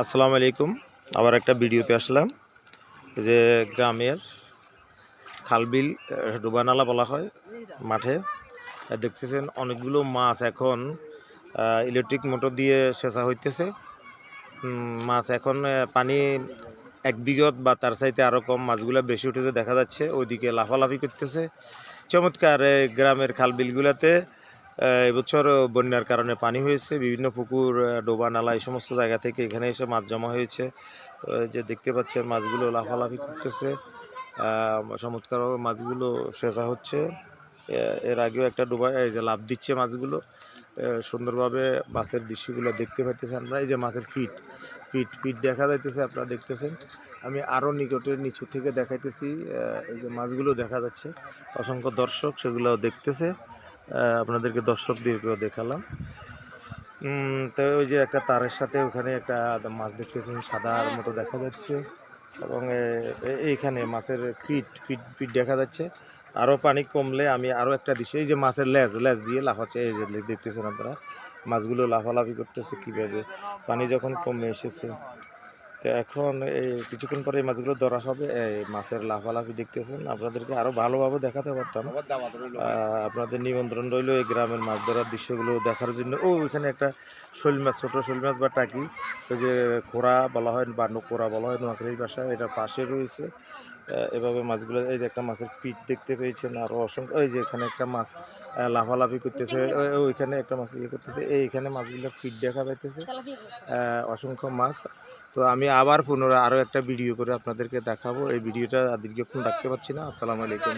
আসসালামু আলাইকুম আবার একটা ভিডিওতে আসলাম। যে গ্রামের খালবিল ডুবানালা বলা হয় মাঠে। দেখতেছেন অনেকগুলো মাছ এখন ইলেকট্রিক মোটর দিয়ে সেচা হইতেছে। মাছ এখন পানি এক বিঘত বা তার চাইতে আরও কম মাছগুলো বেশি উঠেছে দেখা যাচ্ছে। ওইদিকে লাফালাফি করতেছে। চমৎকার গ্রামের খালবিলগুলোতে এবছর বন্যার কারণে পানি হয়েছে, বিভিন্ন পুকুর ডোবা, নালা এই সমস্ত জায়গা থেকে এখানে এসে মাছ জমা হয়েছে। যে দেখতে পাচ্ছেন মাছগুলো লাফালাফি করতেছে চমৎকারভাবে মাছগুলো সেচা হচ্ছে। এর আগেও একটা ডোবা, এই যে লাভ দিচ্ছে মাছগুলো। সুন্দরভাবে মাছের দৃশ্যগুলো দেখতে পাইতেছেন আপনারা এই যে মাছের ফিট ফিট ফিট দেখা যাইতেছে, আপনারা দেখতেছেন। আমি আরও নিকটের নিচু থেকে দেখাইতেছি এই যে মাছগুলো দেখা যাচ্ছে। অসংখ্য দর্শক সেগুলো দেখতেছে। আপনাদেরকে দর্শকদেরকেও দেখালাম। তো ওই যে একটা তারের সাথে ওখানে একটা মাছ দেখতেছেন সাদার মতো দেখা যাচ্ছে এবং এইখানে মাছের ফিট ফিট ফিট দেখা যাচ্ছে। আরও পানি কমলে আমি আরও একটা দিচ্ছি এই যে মাছের লেজ লেজ দিয়ে লাফাচ্ছে, এই যে দেখতেছেন আপনারা, মাছগুলো লাফালাফি করতেছে কীভাবে? পানি যখন কমে এসেছে। তো এখন এই কিছুক্ষণ পরে এই মাছগুলো ধরা হবে। এই মাছের লাফালাফি দেখতেছেন আপনাদেরকে আরও ভালোভাবে দেখাতে পারতাম। আপনাদের নিমন্ত্রণ রইল এই গ্রামের মাছ ধরার দৃশ্যগুলো দেখার জন্য। ও ওইখানে একটা শৈল মাছ ছোটো শৈল মাছ বা টাকি। ওই যে খোড়া বলা হয় বা নোকোড়া বলা হয় নোয়াখালীর ভাষায় এটা পাশে রয়েছে। এভাবে মাছগুলো এই যে একটা মাছের পিঠ দেখতে পেয়েছেন আরও অসংখ্য এই যে এখানে একটা মাছ লাফালাফি করতেছে ওইখানে একটা মাছ ইয়ে করতেছে এইখানে মাছগুলো পিঠ দেখা যাইতেছে অসংখ্য মাছ। তো আমি আবার পুনরায় আরও একটা ভিডিও করে আপনাদেরকে দেখাবো এই ভিডিওটা দীর্ঘক্ষণ রাখতে পারছি না আসসালামু আলাইকুম।